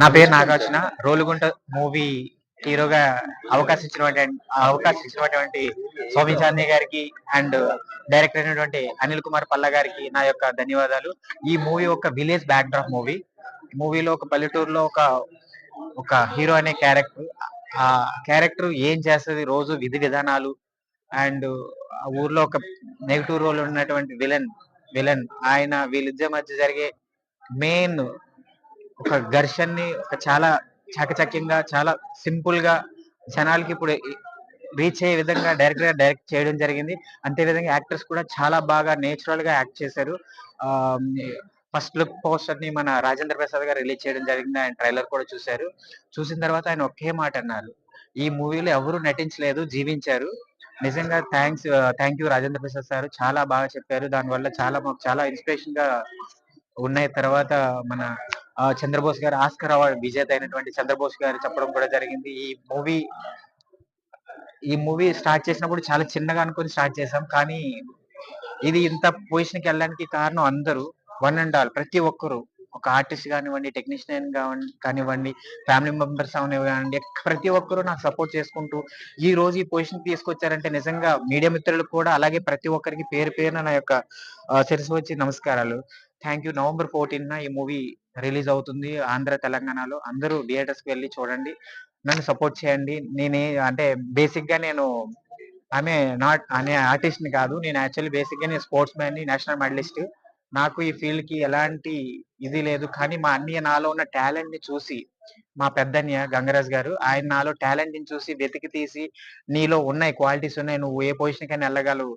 నా పేరు నాగార్జున. రోలుగుంట మూవీ హీరోగా అవకాశం ఇచ్చినటువంటి అవకాశం ఇచ్చినటువంటి స్వామి చాందీ గారికి అండ్ డైరెక్టర్ అయినటువంటి అనిల్ కుమార్ పల్ల గారికి నా యొక్క ధన్యవాదాలు. ఈ మూవీ ఒక విలేజ్ బ్యాక్ డ్రాప్ మూవీ. మూవీలో ఒక పల్లెటూరులో ఒక ఒక హీరో అనే క్యారెక్టర్. ఆ క్యారెక్టర్ ఏం చేస్తుంది? రోజు విధి విధానాలు అండ్ ఆ ఊర్లో ఒక నెగిటివ్ రోల్ ఉన్నటువంటి విలన్ విలన్. ఆయన వీళ్ళిద్దరి మధ్య జరిగే మెయిన్ ఒక ఘర్షణని ఒక చాలా చాకచక్యంగా చాలా సింపుల్గా జనాలకి ఇప్పుడు రీచ్ అయ్యే విధంగా డైరెక్ట్గా డైరెక్ట్ చేయడం జరిగింది. అంతే విధంగా యాక్టర్స్ కూడా చాలా బాగా నేచురల్గా యాక్ట్ చేశారు. ఫస్ట్ లుక్ పోస్టర్ని మన రాజేంద్ర ప్రసాద్ గారు రిలీజ్ చేయడం జరిగింది. ఆయన ట్రైలర్ కూడా చూశారు. చూసిన తర్వాత ఆయన ఒకే మాట అన్నారు. ఈ మూవీలో ఎవరు నటించలేదు జీవించారు. నిజంగా thanks thank you Rajendra Prasad sir. చాలా బాగా చెప్పారు. దానివల్ల చాలా మాకు చాలా ఇన్స్పిరేషన్గా ఉన్నాయి తర్వాత మన చంద్రబోస్ గారు ఆస్కర్ అవార్డు విజేత అయినటువంటి చంద్రబోస్ గారు చెప్పడం కూడా జరిగింది. ఈ మూవీ ఈ మూవీ స్టార్ట్ చేసినప్పుడు చాలా చిన్నగా అనుకుని స్టార్ట్ చేసాం కానీ ఇది ఇంత పొజిషన్కి వెళ్ళడానికి కారణం అందరూ వన్ అండ్ ఆల్ ప్రతి ఒక్కరు ఒక ఆర్టిస్ట్ కానివ్వండి టెక్నీషియన్ కానివ్వండి ఫ్యామిలీ మెంబర్స్ కానివ్వండి ప్రతి ఒక్కరు నాకు సపోర్ట్ చేసుకుంటూ ఈ రోజు ఈ పొజిషన్ తీసుకొచ్చారంటే నిజంగా మీడియా మిత్రులకు కూడా అలాగే ప్రతి ఒక్కరికి పేరు పేరున నా యొక్క ఆ, శిరస్సు వచ్చి నమస్కారాలు. Thank you. నవంబర్ ఫోర్టీన్ ఈ మూవీ రిలీజ్ అవుతుంది ఆంధ్ర తెలంగాణలో. అందరూ థియేటర్స్కి వెళ్ళి చూడండి. నన్ను సపోర్ట్ చేయండి. నేనే అంటే బేసిక్గా నేను ఆమె నాట్ అనే ఆర్టిస్ట్ని కాదు. నేను యాక్చువల్లీ బేసిక్గా నేను స్పోర్ట్స్ మ్యాన్ని నేషనల్ మెడలిస్ట్. నాకు ఈ ఫీల్డ్కి ఎలాంటి ఇది లేదు. కానీ మా అన్నయ్య నాలో ఉన్న టాలెంట్ని చూసి మా పెద్దన్నయ్య గంగరాజ్ గారు ఆయన నాలో టాలెంట్ని చూసి వెతికి తీసి నీలో ఉన్నాయి క్వాలిటీస్ ఉన్నాయి. నువ్వు ఏ పొజిషన్ కైనా వెళ్ళగలవు.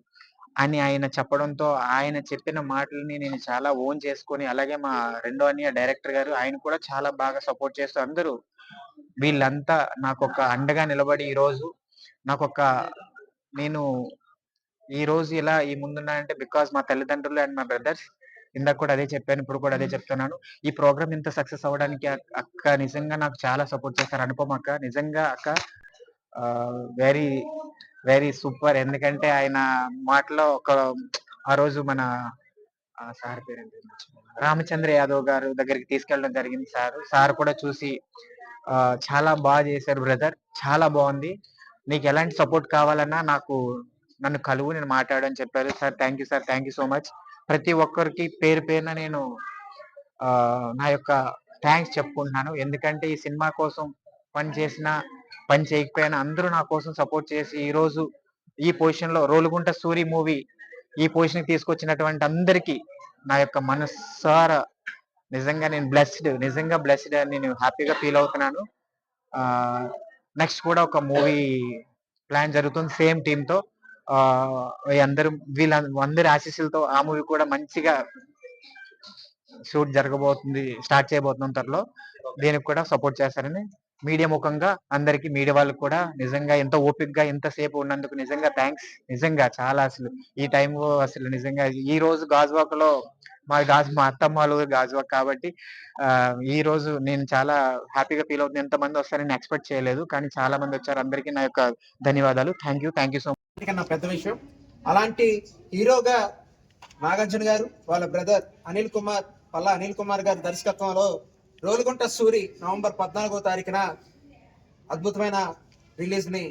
అని ఆయన చెప్పడంతో ఆయన చెప్పిన మాటలని నేను చాలా ఓన్ చేసుకొని అలాగే మా రెండో అన్నయ్య డైరెక్టర్ గారు ఆయన కూడా చాలా బాగా సపోర్ట్ చేస్తూ అందరూ వీళ్ళంతా నాకు ఒక అండగా నిలబడి ఈ రోజు నాకు ఒక నేను ఈ రోజు ఇలా ఈ ముందున్నానంటే బికాస్ మా తల్లిదండ్రులు అండ్ మా బ్రదర్స్ ఇందాక కూడా అదే చెప్పాను ఇప్పుడు కూడా అదే చెప్తున్నాను. ఈ ప్రోగ్రామ్ ఇంత సక్సెస్ అవ్వడానికి అక్- అక్క నిజంగా నాకు చాలా సపోర్ట్ చేశారు అనుపమ అక్క నిజంగా అక్క వెరీ వెరీ సూపర్. ఎందుకంటే ఆయన మాటలో ఒక ఆ రోజు మన సార్ పేరు రామచంద్ర యాదవ్ గారు దగ్గరికి తీసుకెళ్ళడం జరిగింది సార్. సార్ కూడా చూసి చాలా బాగా చేశారు బ్రదర్. చాలా బాగుంది. నీకు ఎలాంటి సపోర్ట్ కావాలన్నా నాకు నన్ను కలువు నేను మాట్లాడని చెప్పారు. Sir thank you sir thank you so much ప్రతి ఒక్కరికి పేరు పేరున నేను నా యొక్క థ్యాంక్స్ చెప్పుకుంటున్నాను. ఎందుకంటే ఈ సినిమా కోసం పని చేసిన పని చేయకపోయినా అందరూ నా కోసం సపోర్ట్ చేసి ఈ రోజు ఈ పొజిషన్లో రోలుగుంట సూరి మూవీ ఈ పొజిషన్కి తీసుకొచ్చినటువంటి అందరికీ నా యొక్క మనస్సార నిజంగా నేను బ్లెస్డ్ నిజంగా బ్లెస్డ్ అని నేను హ్యాపీగా ఫీల్ అవుతున్నాను. నెక్స్ట్ కూడా ఒక మూవీ ప్లాన్ జరుగుతుంది సేమ్ టీమ్తో. అందరూ వీళ్ళ అందరి ఆశీస్సులతో ఆ మూవీ కూడా మంచిగా షూట్ జరగబోతుంది స్టార్ట్ చేయబోతున్నాం త్వరలో దీనికి కూడా సపోర్ట్ చేస్తారని మీడియా ముఖంగా అందరికి మీడియా వాళ్ళకి కూడా నిజంగా ఎంత ఓపిక్గా ఎంతసేపు ఉన్నందుకు నిజంగా థ్యాంక్స్ నిజంగా చాలా అసలు ఈ టైం అసలు నిజంగా ఈ రోజు గాజువాకలో మా గాజు మా అత్తమ్మ వాళ్ళు గాజువాక్ కాబట్టి ఈ రోజు నేను చాలా హ్యాపీగా ఫీల్ అవుతుంది. ఎంతమంది వస్తారని వస్తారని ఎక్స్పెక్ట్ చేయలేదు. కానీ చాలా మంది వచ్చారు. అందరికీ నా యొక్క ధన్యవాదాలు. Thank you thank you so much పెద్ద విషయం. అలాంటి హీరోగా నాగార్జున గారు వాళ్ళ బ్రదర్ అనిల్ కుమార్ పల్లా అనిల్ కుమార్ గారి దర్శకత్వంలో రోలుగుంట సూరి నవంబర్ పద్నాలుగో తారీఖున అద్భుతమైన రిలీజ్ని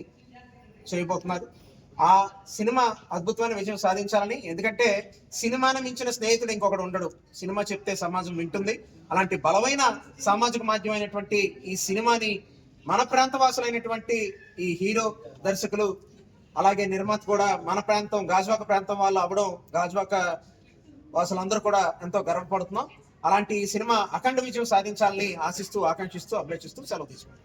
చేయబోతున్నారు. ఆ సినిమా అద్భుతమైన విజయం సాధించాలని ఎందుకంటే సినిమాను మించిన స్నేహితుడు ఇంకొకడు ఉండడు. సినిమా చెప్తే సమాజం వింటుంది. అలాంటి బలమైన సామాజిక మాధ్యమైనటువంటి ఈ సినిమాని మన ప్రాంత వాసులైనటువంటి ఈ హీరో దర్శకులు అలాగే నిర్మాత కూడా మన ప్రాంతం గాజువాక ప్రాంతం వాళ్ళు అవ్వడం గాజువాక వాసులందరూ కూడా ఎంతో గర్వపడుతున్నాం. అలాంటి సినిమా అఖండ విజయం సాధించాలని ఆశిస్తూ ఆకాంక్షిస్తూ అభ్యర్థిస్తూ సెలవు తీసుకుంటాం